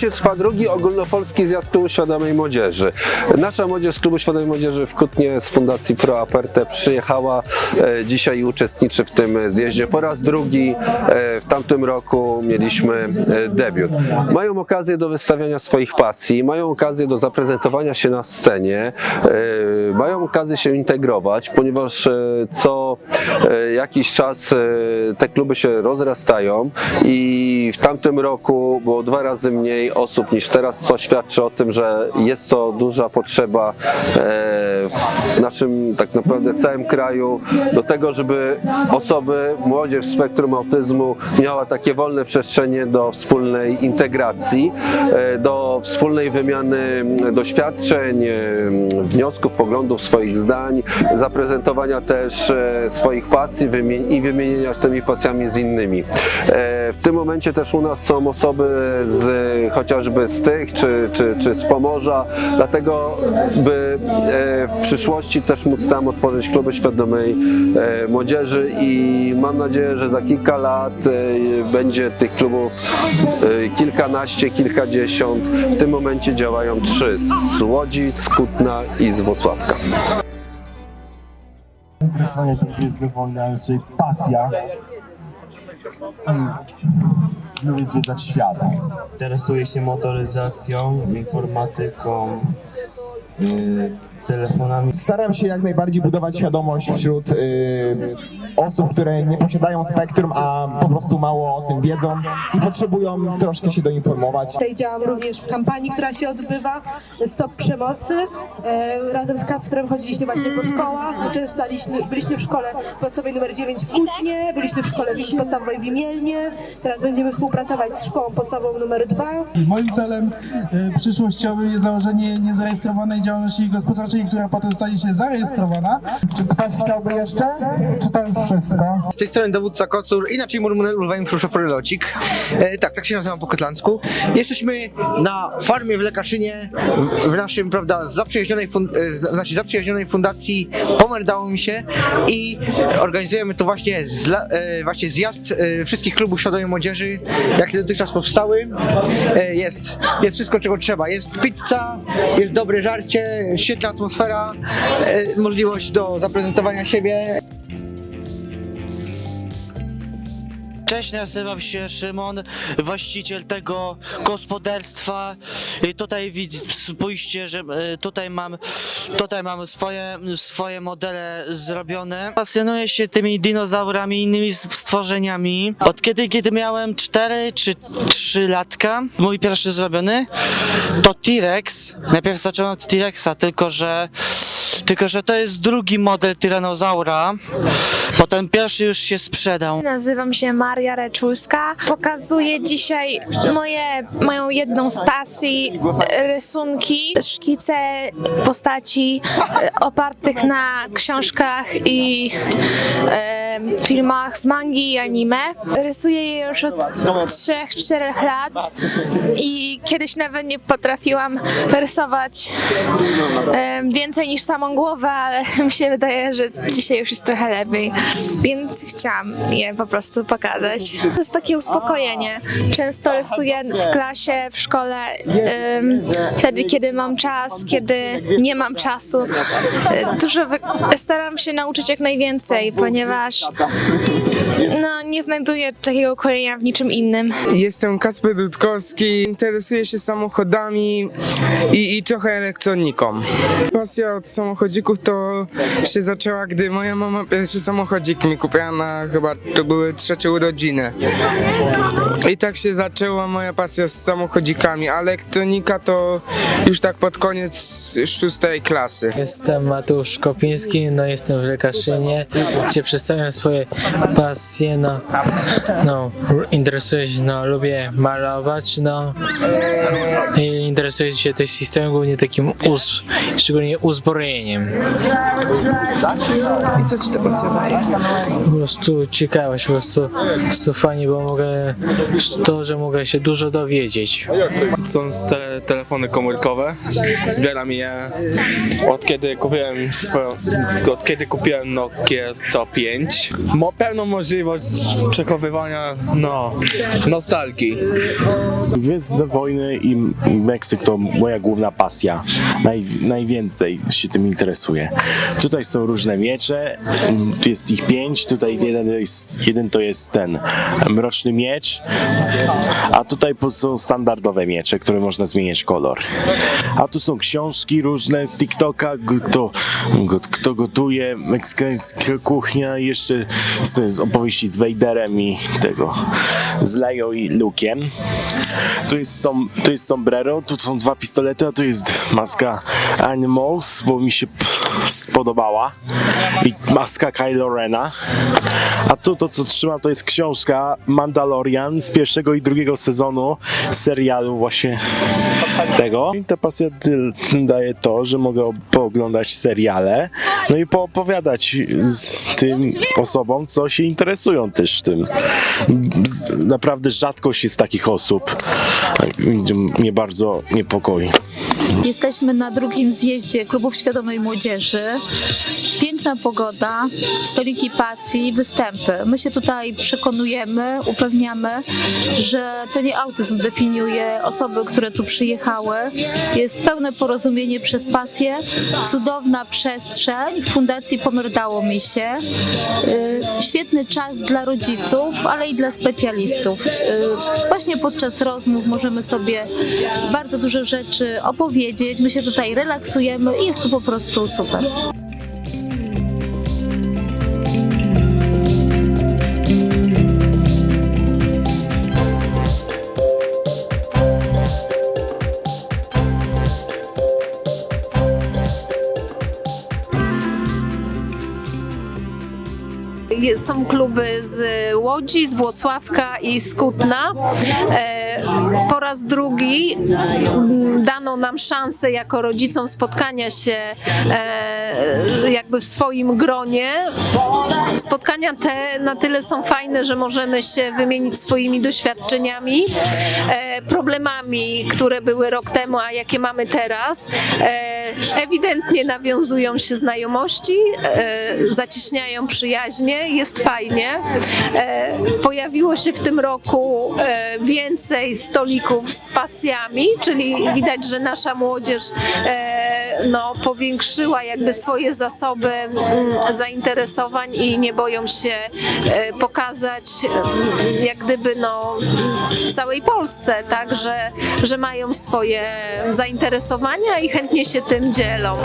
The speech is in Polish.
Właśnie trwa drugi ogólnopolski zjazd Klubu Świadomej Młodzieży. Nasza młodzież z Klubu Świadomej Młodzieży w Kutnie z Fundacji Pro Aperte przyjechała e, dzisiaj i uczestniczy w tym zjeździe po raz drugi. E, w tamtym roku mieliśmy e, debiut. Mają okazję do wystawiania swoich pasji, mają okazję do zaprezentowania się na scenie, mają okazję się integrować, ponieważ co jakiś czas te kluby się rozrastają i w tamtym roku było dwa razy mniej osób niż teraz, co świadczy o tym, że jest to duża potrzeba e, w naszym tak naprawdę całym kraju do tego, żeby osoby, młodzież w spektrum autyzmu miała takie wolne przestrzenie do wspólnej integracji, e, do wspólnej wymiany doświadczeń, e, wniosków, poglądów, swoich zdań, zaprezentowania też e, swoich pasji i wymienienia tymi pasjami z innymi. W tym momencie też u nas są osoby z, chociażby z tych czy, czy, czy z Pomorza, dlatego by w przyszłości też móc tam otworzyć kluby świadomej e, młodzieży i mam nadzieję, że za kilka lat e, będzie tych klubów e, kilkanaście, kilkadziesiąt. W tym momencie działają trzy z Łodzi, z Kutna i z Włocławka. Zainteresowanie to jest dowolne, ale raczej pasja. I Lubię zwiedzać świat. Interesuję się motoryzacją, informatyką, yy, telefonami. Staram się jak najbardziej budować świadomość wśród y, osób, które nie posiadają spektrum, a po prostu mało o tym wiedzą i potrzebują troszkę się doinformować. Tutaj działam również w kampanii, która się odbywa Stop Przemocy. E, razem z Kacprem chodziliśmy właśnie po szkołach, uczestaliśmy, byliśmy w szkole podstawowej numer 9 w Kutnie, byliśmy w szkole podstawowej w Imielnie, teraz będziemy współpracować z szkołą podstawową numer 2. Moim celem e, przyszłościowym jest założenie niezarejestrowanej działalności gospodarczej, która potem stanie się zarejestrowana. Czy ktoś chciałby jeszcze? Czy to już wszystko? Z tej strony dowódca Kocur, inaczej Murmulwajem Fruszofrylocik. E, tak, tak się nazywam po kotlansku. Jesteśmy na farmie w Lekaszynie, w, w naszym, prawda, zaprzyjaźnionej, fun, e, znaczy zaprzyjaźnionej fundacji Pomer dało mi się i organizujemy tu właśnie, zla, e, właśnie zjazd e, wszystkich klubów świadomej młodzieży, jakie dotychczas powstały. E, jest, jest wszystko, czego trzeba. Jest pizza, jest dobre żarcie, świetna atmosfera, e, możliwość do zaprezentowania siebie. Cześć, nazywam się Szymon, właściciel tego gospodarstwa. I tutaj spójrzcie, że e, tutaj mam, tutaj mam swoje, swoje modele zrobione. Pasjonuję się tymi dinozaurami innymi stworzeniami. Od kiedy, kiedy miałem 4 czy 3 latka, mój pierwszy zrobiony to T-Rex. Najpierw zacząłem od T-Rexa, tylko że tylko, że to jest drugi model tyranozaura, bo ten pierwszy już się sprzedał. Nazywam się Maria Reczulska. Pokazuję dzisiaj moje, moją jedną z pasji rysunki, szkice postaci e, opartych na książkach i e, filmach z mangi i anime. Rysuję je już od 3-4 lat i kiedyś nawet nie potrafiłam rysować e, więcej niż samą głowę, ale mi się wydaje, że dzisiaj już jest trochę lepiej, więc chciałam je po prostu pokazać. To jest takie uspokojenie. Często rysuję w klasie, w szkole, wtedy kiedy mam czas, kiedy nie mam czasu. E, Dużo staram się nauczyć jak najwięcej, ponieważ no, nie znajduję takiego ukojenia w niczym innym. Jestem Kasper Dudkowski, interesuję się samochodami i, i trochę elektroniką. Pasja od samochodzików to się zaczęła, gdy moja mama pierwszy samochodzik mi kupiła na chyba to były trzecie urodziny. I tak się zaczęła moja pasja z samochodzikami, a elektronika to już tak pod koniec szóstej klasy. Jestem Mateusz Kopiński, no jestem w Lekaszynie, gdzie przedstawiam swoje pasje, no, no interesuję się, no lubię malować, no i interesuję się też historią, głównie takim uz, szczególnie uzbrojeniem. I co ci to daje? Po prostu ciekawość, po prostu, po prostu fajnie, bo mogę, to, że mogę się dużo dowiedzieć. Są te telefony komórkowe. Zbieram je od kiedy kupiłem swoją, od kiedy kupiłem Nokia 105. Mo, pełną możliwość przechowywania no, nostalgii. Gwiezdne Wojny i Meksyk to moja główna pasja. Naj, najwięcej się tym interesuję. Tutaj są różne miecze, jest ich pięć, tutaj jeden to jest, jeden to jest ten mroczny miecz, a tutaj są standardowe miecze, które można zmieniać kolor. A tu są książki różne z TikToka, kto, kto gotuje, meksykańska kuchnia, jeszcze z, z opowieści z Vaderem i tego, z Leją i Luke'em. Tu jest, som, tu jest sombrero, tu są dwa pistolety, a tu jest maska Animals, bo mi się spodobała. I maska Kylo Rena. A tu to, co trzymam, to jest książka Mandalorian z pierwszego i drugiego sezonu serialu właśnie tego. I ta pasja daje to, że mogę pooglądać seriale, no i poopowiadać tym osobom, co się interesują też tym. Naprawdę rzadkość jest takich osób. Mnie bardzo niepokoi. Jesteśmy na drugim zjeździe Klubów Świadomej Młodzieży. Piękna pogoda, stoliki pasji, występy. My się tutaj przekonujemy, upewniamy, że to nie autyzm definiuje osoby, które tu przyjechały. Jest pełne porozumienie przez pasję, cudowna przestrzeń. W Fundacji Pomrdało mi się. Y, Świetny czas dla rodziców, ale i dla specjalistów. Y, Właśnie podczas rozmów możemy sobie bardzo dużo rzeczy opowiedzieć. My się tutaj relaksujemy i jest to po prostu super. Są kluby z Łodzi, z Włocławka i z Kutna. Po raz drugi mm, dano nam szansę jako rodzicom spotkania się e, jakby w swoim gronie. Spotkania te na tyle są fajne, że możemy się wymienić swoimi doświadczeniami, e, problemami, które były rok temu, a jakie mamy teraz. E, Ewidentnie nawiązują się znajomości, zacieśniają przyjaźnie, jest fajnie. Pojawiło się w tym roku więcej stolików z pasjami, czyli widać, że nasza młodzież e, no, powiększyła jakby swoje zasoby zainteresowań i nie boją się e, pokazać jak gdyby no, całej Polsce, tak, że, że mają swoje zainteresowania i chętnie się tym dzielą.